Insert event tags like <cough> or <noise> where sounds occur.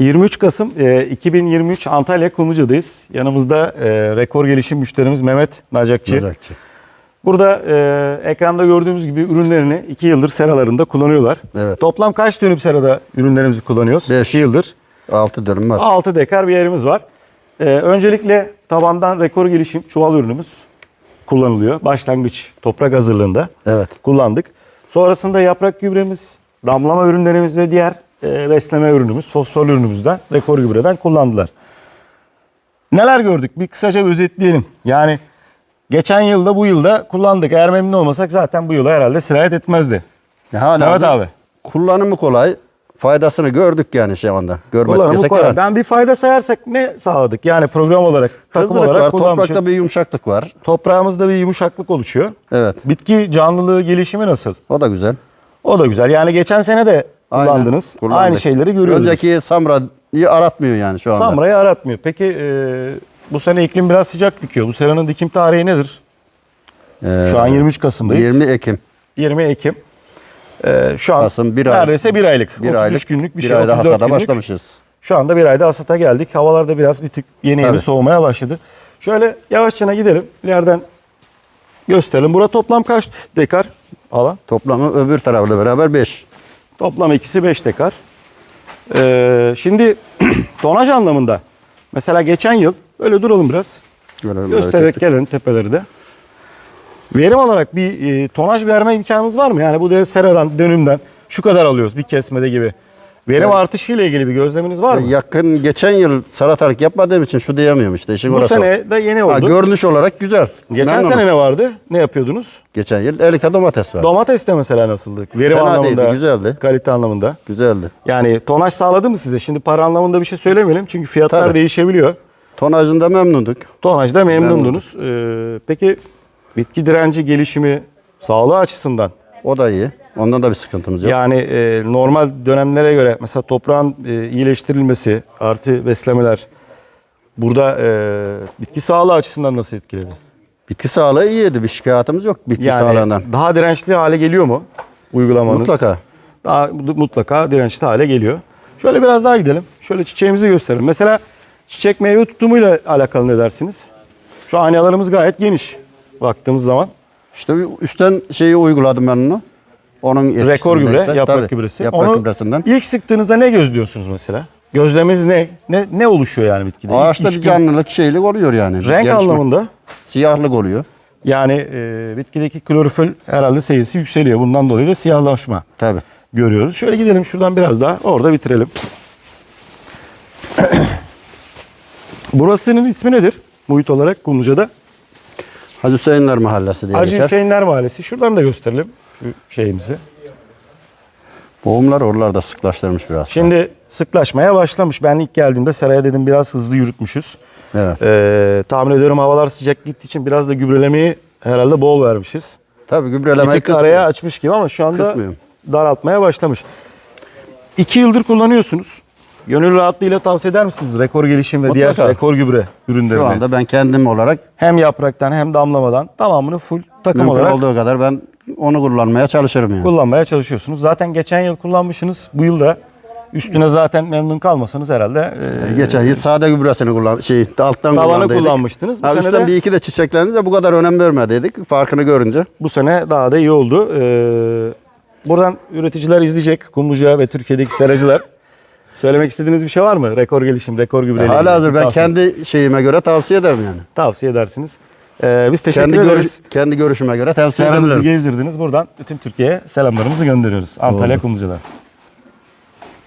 23 Kasım e, 2023 Antalya Kumluca'dayız. Yanımızda e, rekor gelişim müşterimiz Mehmet Nacakçı. Ocakçı. Burada e, ekranda gördüğümüz gibi ürünlerini 2 yıldır seralarında kullanıyorlar. Evet. Toplam kaç dönüm serada ürünlerimizi kullanıyoruz? Beş. 2 yıldır. 6 dönüm var. 6 dekar bir yerimiz var. E, öncelikle tabandan rekor gelişim çuval ürünümüz kullanılıyor. Başlangıç toprak hazırlığında Evet. kullandık. Sonrasında yaprak gübremiz, damlama ürünlerimiz ve diğer e, besleme ürünümüz, fosforlu ürünümüzden, rekor gübreden kullandılar. Neler gördük? Bir kısaca özetleyelim. Yani geçen yılda bu yılda kullandık. Eğer memnun olmasak zaten bu yıla herhalde sirayet etmezdi. Ya hala Evet abi. Kullanımı kolay. Faydasını gördük yani şu anda. Görmek Kullanımı desek kolay. Ben bir fayda sayarsak ne sağladık? Yani program olarak, takım Hızlılık olarak var. Toprakta bir yumuşaklık var. Toprağımızda bir yumuşaklık oluşuyor. Evet. Bitki canlılığı gelişimi nasıl? O da güzel. O da güzel. Yani geçen sene de kullandınız. kullandık. Aynı şeyleri görüyoruz. Önceki Samra'yı aratmıyor yani şu anda. Samra'yı aratmıyor. Peki e, bu sene iklim biraz sıcak dikiyor. Bu senenin dikim tarihi nedir? Ee, Şu an 23 Kasım'dayız. 20 Ekim. 20 Ekim. E, şu an Kasım, bir ay. neredeyse bir aylık. Bir 33 aylık. günlük bir, bir şey. ayda 34 hasada günlük. başlamışız. Şu anda bir ayda hasata geldik. Havalar da biraz bir tık yeni yeni soğumaya başladı. Şöyle yavaşça gidelim. İleriden gösterelim. Burada toplam kaç dekar alan? Toplamı öbür tarafla beraber 5. Toplam ikisi 5 dekar. Ee, şimdi <clears throat> tonaj anlamında mesela geçen yıl öyle duralım biraz. Göstererek gelelim tepeleri de. Verim olarak bir e, tonaj verme imkanınız var mı? Yani bu da seradan, dönümden şu kadar alıyoruz bir kesmede gibi. Verim Evet. artışı ile ilgili bir gözleminiz var mı? Yakın geçen yıl salatalık yapmadığım için şu diyemiyorum işte. İşin bu orası. sene de yeni Ha, oldu. görünüş olarak güzel. Geçen Memnunum. sene ne vardı? Ne yapıyordunuz? Geçen yıl elika domates var. Domates de mesela nasıldı? Verim Fena anlamında, değildi, güzeldi. kalite anlamında. Güzeldi. Yani tonaj sağladı mı size? Şimdi para anlamında bir şey söylemeyelim çünkü fiyatlar Tabii. değişebiliyor. Tonajında memnunduk. Tonajda memnundunuz. Ee, peki bitki direnci gelişimi sağlığı açısından O da iyi. Ondan da bir sıkıntımız yok. yani e, normal dönemlere göre mesela toprağın e, iyileştirilmesi artı beslemeler burada e, bitki sağlığı açısından nasıl etkiledi? Bitki sağlığı iyiydi. Bir şikayetimiz yok bitki Yani sağlığından. daha dirençli hale geliyor mu uygulamanız? Mutlaka. Daha mutlaka dirençli hale geliyor. Şöyle biraz daha gidelim. Şöyle çiçeğimizi gösterelim. Mesela çiçek meyve tutumuyla alakalı ne dersiniz? Şu aynalarımız gayet geniş baktığımız zaman. İşte üstten şeyi uyguladım ben onu. Onun Rekor gübre, yaprak tabii, gübresi. Yaprak Onu gübresinden. ilk sıktığınızda ne gözlüyorsunuz mesela? Gözleminiz ne? Ne, ne oluşuyor yani bitkide? Ağaçta bir canlılık şeylik oluyor yani. Renk Gelişme. anlamında Siyahlık oluyor. yani e, bitkideki klorofil herhalde sayısı yükseliyor. Bundan dolayı da siyahlaşma Tabii. görüyoruz. Şöyle gidelim şuradan biraz daha. Orada bitirelim. <clears throat> Burasının ismi nedir? Muhit olarak Kumluca'da. Hacı Hüseyinler Mahallesi diye Hacı geçer. Hüseyinler Mahallesi. Şuradan da gösterelim şeyimizi. Boğumlar oralarda sıklaştırmış biraz. Şimdi sıklaşmaya başlamış. Ben ilk geldiğimde seraya dedim biraz hızlı yürütmüşüz. Evet. Ee, tahmin ediyorum havalar sıcak gittiği için biraz da gübrelemeyi herhalde bol vermişiz. Tabii Bir gübrelemeyi tık araya açmış gibi ama şu anda Kısmıyorum. daraltmaya başlamış. İki yıldır kullanıyorsunuz. Gönül rahatlığıyla tavsiye eder misiniz? Rekor gelişim ve diğer Mutlaka. rekor gübre ürünlerini. Şu anda ben kendim olarak Hem yapraktan hem damlamadan tamamını full takım mümkün olarak olduğu kadar ben onu kullanmaya çalışırım yani. kullanmaya çalışıyorsunuz. Zaten geçen yıl kullanmışsınız. Bu yıl da üstüne zaten memnun kalmasanız herhalde e, Geçen yıl sade gübresini kullan şey alttan tavanı kullanmıştınız. Bu Ha, sene üstten de bir iki de çiçeklendi de bu kadar önem vermediydik farkını görünce. bu sene daha da iyi oldu. Ee, buradan üreticiler izleyecek. Kumluca ve Türkiye'deki seracılar. Söylemek istediğiniz bir şey var mı? Rekor gelişim, rekor gübre. ile ilgili Hala hazır ben tavsiye- kendi şeyime göre tavsiye ederim yani. tavsiye edersiniz. Ee, biz teşekkür Kendi görüş, ederiz. kendi görüşüme göre tavsiye edebilirim. gezdirdiniz. Buradan bütün Türkiye'ye selamlarımızı gönderiyoruz. Antalya Kumluca'dan.